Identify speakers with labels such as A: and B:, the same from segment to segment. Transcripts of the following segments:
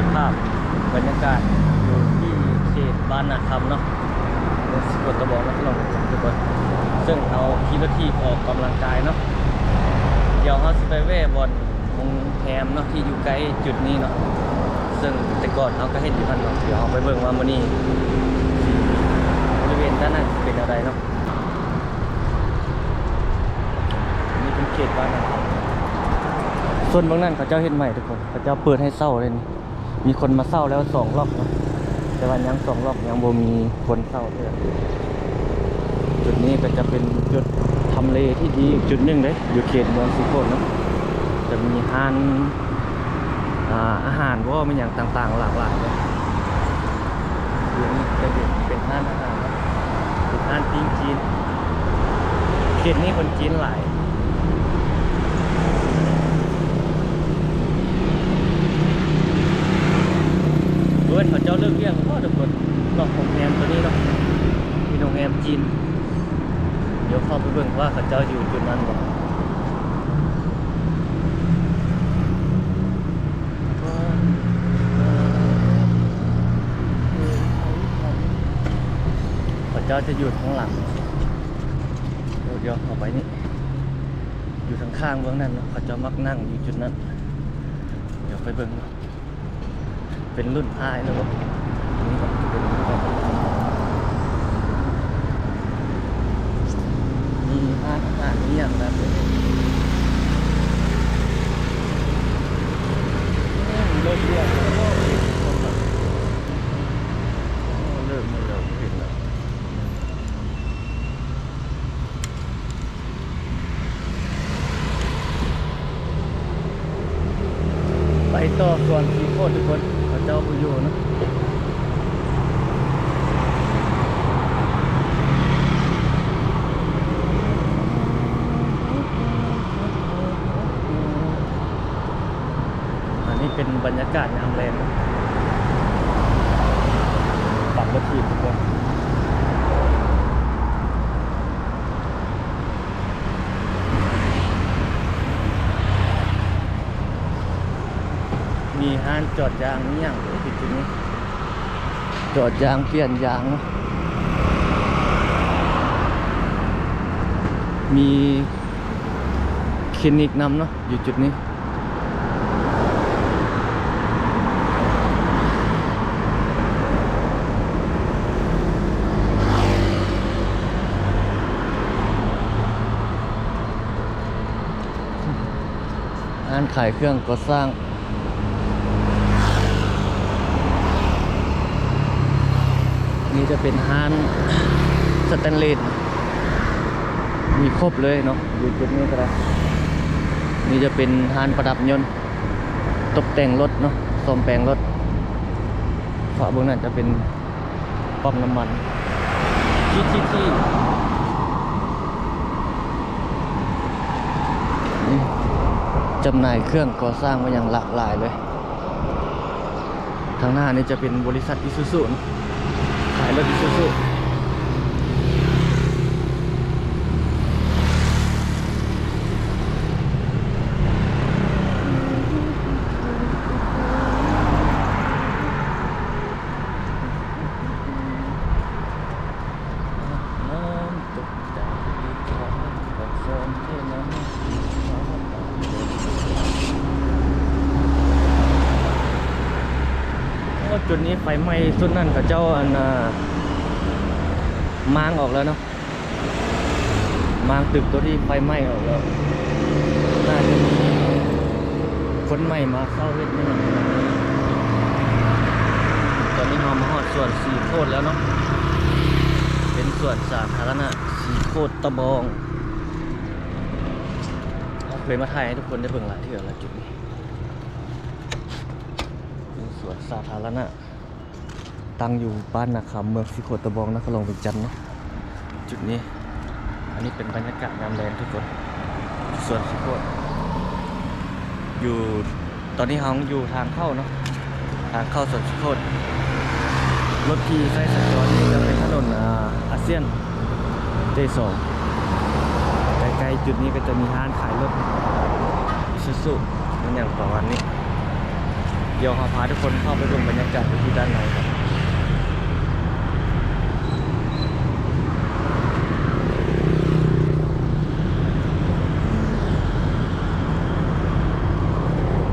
A: ก็บภาพบรรยากาศอยู่ที่เขตบ้านนาคำเนาะสกลตะบอกนะพี่น้องทุกคนซึ่งเอาขี่รถทีบออกกำลังกายเนาะเดี๋ยวเราสิไปแว่บอนโรงแรมเนาะที่อยู่ใกล้จุดนี้เนาะซึ่งแต่ก่อนเราก็เห็นอยู่พันเนาะเดี๋ยวเราไปเบิ่งว่ามื้อนี้บริเวณด้านนั้นเป็นอะไรเนาะนนี่เป็นเขตบ้านนาคำส่วนบางนั้นเขาเจ้าเห็นใหม่ทุกคนเขาเจ้าเปิดให้เศร้าเลยนี่ มีคนมาเศร้าแล้วสองรอบนะแต่วันยังสองรอบยังบ่มีคนเศร้าเลยจุดนี้ก็จะเป็นจุดทำเลที่ดีอีกจุดหนึ่งเลยอยู่เขตเมืองสุโขทัยนะจะมีห้านอาอาหารว่ามีอย่างต่างๆ หลากหลายเลยคือนี่จะเป็นเป็นห้านอาหารเนาะเป็นห้านจีนจีนเขตนี้คนจีนหลาย เพื่นเขาเจ้าเลิกเรียกก็ทุกคนนอกโรงแรมตัวนี้เนาะมีโรงแรมจีนเดี๋ยวเข้าไปเบิ่งว่าเขาเจ้าอยู่จุดนั้นบ่เขาเจ้าจะอยู่ข้างหลังเดี๋ยวเดี๋ยวเข้าไปนี่อยู่ทางข้างเบื้องนั้นเนาะเขาเจ้ามักนั่งอยู่จุดนั้น เดี๋ยวไปเบิ่งเนาะ เป็นรุ่นอายแล้วก็นี่ก็เป็นมีอาหารนี่อย่างแบบนี้เริ่มเรียกแล้วก็เริ่มเริ่มขึ้นแล้วไปต่อส่วนสีโคตรทุกคนพระเจ้าบุโยเนอะอันนี้เป็น บรรยากาศยามแรงนะปักรถทีบทุกคนมีห้านจอดยางนี่อย่างเลยที่จุดนี้จอดยางเปลี่ยนยางเนอะมีคลินิกนำเนาะอยู่จุดนี้ ร้านขายเครื่องก่อสร้าง นี่จะเป็นห้านสแตนเลสมีครบเลยเนาะอยู่จุดนี้ก็ได้นี่จะเป็นห้านประดับยนต์ ตกแต่งรถเนาะซ่อมแปลงรถฝาบื้องนั้นจะเป็นป้อมน้ำมันที่ที่ที่ จำหน่ายเครื่องก่อสร้างมาอย่างหลากหลายเลย ทางหน้านี่จะเป็นบริษัทอิซูซุขายรถอิซูซุน้ำตกจากที่ท้องปักซอนที่น้ำโอ้จุดนี้ ไฟไหม้สุดนั่นกับเจ้าอันมางออกแล้วเนาะมางตึกตัวที่ไฟไหม้ออกแล้วน่าจะมีคนใหม่มาเข้าเวทนี่หน่อยตอนนี้เรามาฮอดส่วนสีโคตรแล้วเนาะเป็นส่วนสาธารณะสีโคตรตะบองเราเคยมาถ่ายให้ทุกคนได้เบิ่งหลายเทื่อแล้วจุดนี้เป็นส่วนสาธารณะ ตั้งอยู่บ้านนาคำเมืองสีโคตรตะบองนครหลวงเวียงจันทน์เนาะจุดนี้ อันนี้เป็นบรรยากาศงามแรงทุกคนส่วนสีโคตอยู่ตอนนี้เราอยู่ทางเข้าเนาะทางเข้าสวนสีโคตรรถที่ใช้สัญจรนี่จะเป็นถนนอาเซียนเจสองใกล้ๆจุดนี้ก็จะมีห้านขายรถซูซุเป็นอย่างประมาณนี้เดี๋ยวเราพาทุกคนเข้าไปดูบรรยากาศที่ด้านในครับ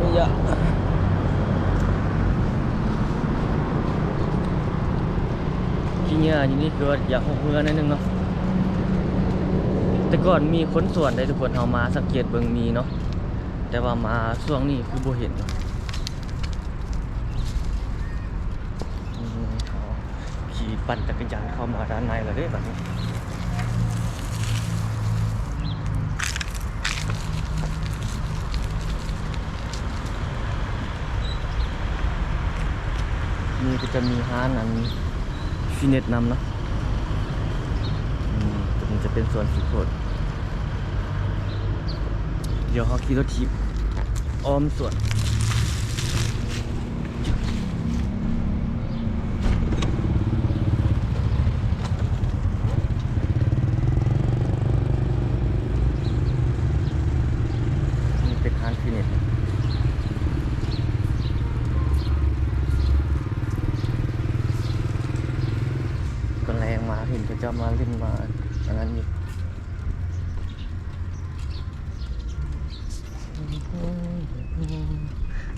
A: นี่ยะขี้เหงื่ออยู่นี่ คือว่าอยากหกเมือนิดนึงเนาะแต่ก่อนมีคนส่วนได้ทุกคนเอามาสังเกตเบิ่งมีเนาะแต่ว่ามาช่วงนี้คือบ่เห็นเนาะอืมขี่ปั่นจักรยานเข้ามาด้านในแล้วเด้แบบนี้นี่ก็จะมีห้านอันฟินเนตนำเนาะ จะเป็นส่วนสุดโขดเดี๋ยวเขาขี่รถทิพอ้อมส่วนมีเป็นฮานฟินิชก็แรงมาเห็นเขาจะมาเล่นมา อันนั้นอยู่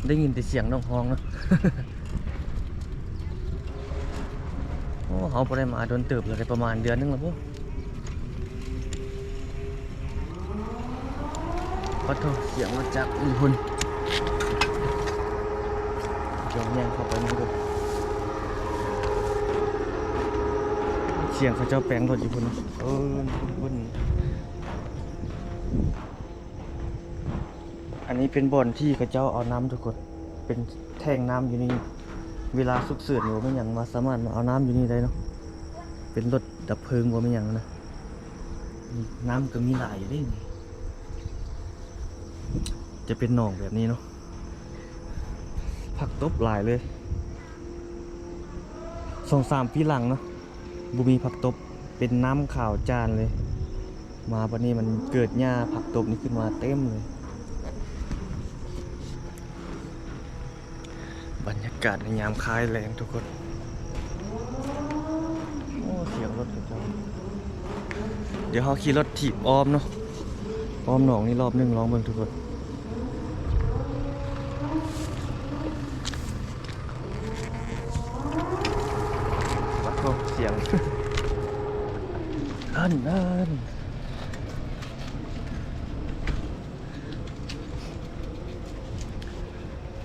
A: ได้ยินแต่เสียงน้องห้องนะโอ้เขาไปได้มาโดนเติบเลยประมาณเดือนนึงแล้วปุ๊ขอโทษเสียงมาจากมีกคนยอมแย่งเข้าไปนี่ดู สียงเขาเจ้าแปลงรถอยู่คนเออคนอันนี้เป็นบ่อนที่เขาเจ้าเอาน้ำทุกคนเป็นแท่งน้ำอยู่นี่เวลาสุกเสือหนูไม่หยังมาสามารถมาเอาน้ำอยู่นี่ได้เนาะเป็นรถดับเพลิงว่าไม่หยังนะนี่น้ำก็มีหลายอยู่นี่จะเป็นหนองแบบนี้เนาะผักตบหลายเลยสองสามปีหลังเนาะ บุมีผักตบเป็นน้ำขาวจานเลย มาปะนี้มันเกิดหญ้าผักตบนี่ขึ้นมาเต็มเลย บรรยากาศในยามคลายแรงทุกคน โอ้เสียงรถสุดยอดเดี๋ยวเขาขี่รถถีบอ้อมเนาะอ้อมหนองนี่รอบหนึงลองเบิ่งทุกคน วัดโทเสียง อันอัน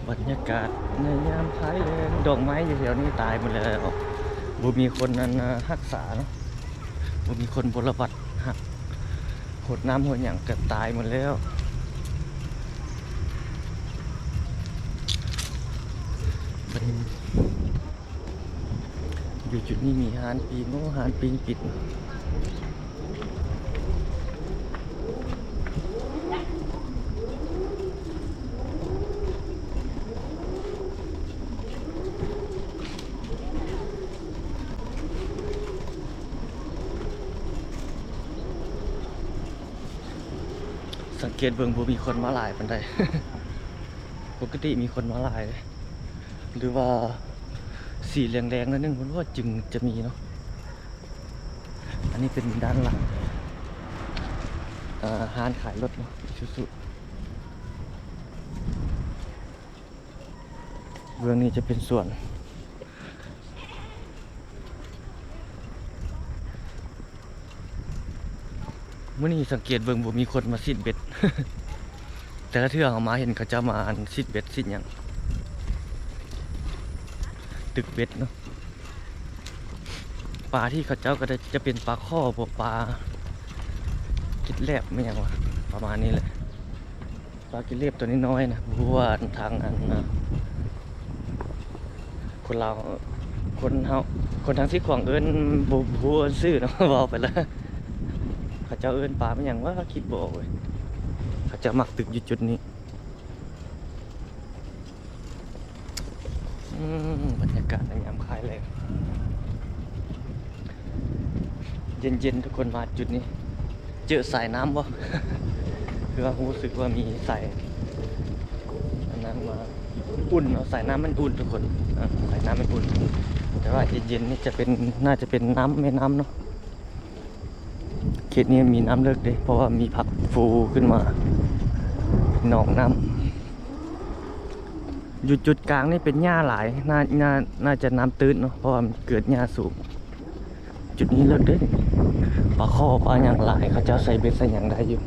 A: บรรยากาศในยามพายแรงดอกไม้อยู่แถวนี้ตายหมดแล้วบ่มีคนนั้นน่ะรักษาเนาะบ่มีคนบรบัดหักหดน้ำหดอย่างก็ตายหมดแล้วอยู่จุดนี้มีฮานปีงโอ้ฮานปิงปิด สังเกตเบิ่งบ่มีคนมาหลายปานใดปกติมีคนมาหลาย หรือว่าสีแรงๆนั่นนึงผมว่าจึงจะมีเนาะอันนี้เป็นด้านหลังอาห้านขายรถเนาะชุสุเบื้องนี้จะเป็นส่วน มื่อนี้สังเกตเบิ่งบ่มีคนมาซิดเบ็ด แต่ละเทื่อเอามาเห็นเขาจะมาอันซิดเบ็ดซิดหยังตึกเบ็ดเนาะปลาที่เขาเจ้าก็จะจะเป็นปลาข้อพวกปลากิดแลบไม่ยังวะประมาณนี้แหละปลากิดแลบตัวนี้น้อยนะเพราะว่าทางอันนะคนเราคนเฮาคนทางที่ของเอิ้นบ่บ่เอิ้นซื้อเนาะบอกไปแล้ว เขาเจ้าเอิ้นปลาเป็นอย่างว่าคิดบอกเว้ยเขาจะหมักตึกอยู่จุดนี้อืมบรรยากาศในยามคลายแรงเย็นๆทุกคนมาจุดนี้ เจอสายน้ำบ่คือว่ารู้สึกว่ามีสายอันนั้นมาอุ่นเนาะสายน้ำมันอุ่นทุกคนสายน้ำมันอุ่นแต่ว่าเย็นๆนี่จะเป็นน่าจะเป็นน้ำแม่น้ำเนาะ เขตนี้มีน้ำเลิกเลยเพราะว่ามีผักฟูขึ้นมาหนองน้ำอยู่จุดกลางนี่เป็นหญ้าหลายน่าน่าน่าจะน้ำตื้นเนาะเพราะว่ามันเกิดหญ้าสูงจุดนี้เลิกเด้ปลาข้อปลาอย่างหลายเขาเจ้าใส่เบ็ดใส่อย่างได้อยู่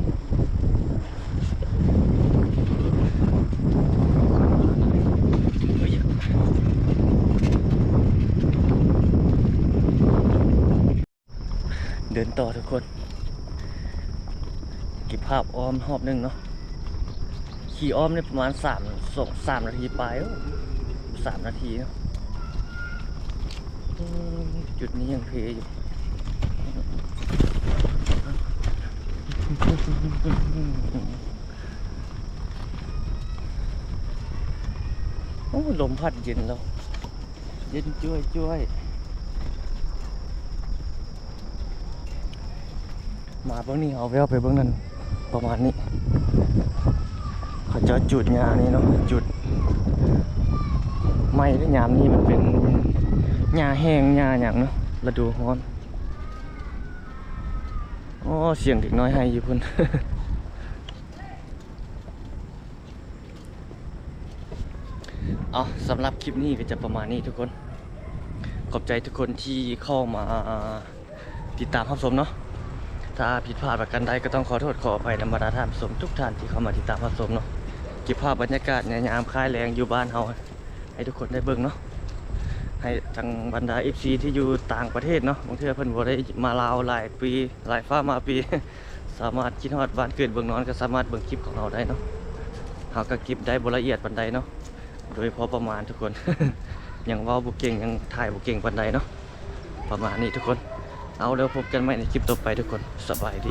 A: เดินต่อทุกคน เก็บภาพอ้อมหอบหนึ่งเนาะขี่อ้อมเนี่ยประมาณสามสองสามนาทีไปสามนาทีเนาะจุดนี้ยังเพอยู่โอ้ลมพัดเย็นแล้วเย็นจ้วยจ้วยมาเบื้องนี้เอาแววไปเบื้องนั้น ประมาณนี้ เขาจะจุดยานี้เนาะจุดไม้หรือยามนี้มันเป็นหญ้าแห้งหญ้าอย่างเนาะฤดูร้อนโอ้เสียงเด็กน้อยให้อยู่พุ่นเอาสำหรับคลิปนี้ก็จะประมาณนี้ทุกคน ขอบใจทุกคนที่เข้ามาติดตามรับชมเนาะ ถ้าผิดพลาดประการใดก็ต้องขอโทษขออภัยนำมาดาท่านผู้ชมทุกท่านที่เข้ามาติดตามรับชมเนาะเก็บภาพบรรยากาศในยามคลายแรงอยู่บ้านเฮาให้ทุกคนได้เบิ่งเนาะให้ทางบรรดา FC ที่อยู่ต่างประเทศเนาะบางเทื่อเพิ่นบ่ได้มาลาวหลายปีหลายฟ้ามาปี สามารถคิดฮอดบ้านเกิดเบิ่งนอนก็สามารถเบิ่งคลิปของเราได้เนาะเฮาก็คลิปได้บ่ละเอียดปานใดเนาะโดยพอประมาณทุกคนยังเว้าบ่เก่งยังถ่ายบ่เก่งปานใดเนาะประมาณนี้ทุกคน เอาแล้วพบกันใหม่ในคลิปต่อไปทุกคนสบายดี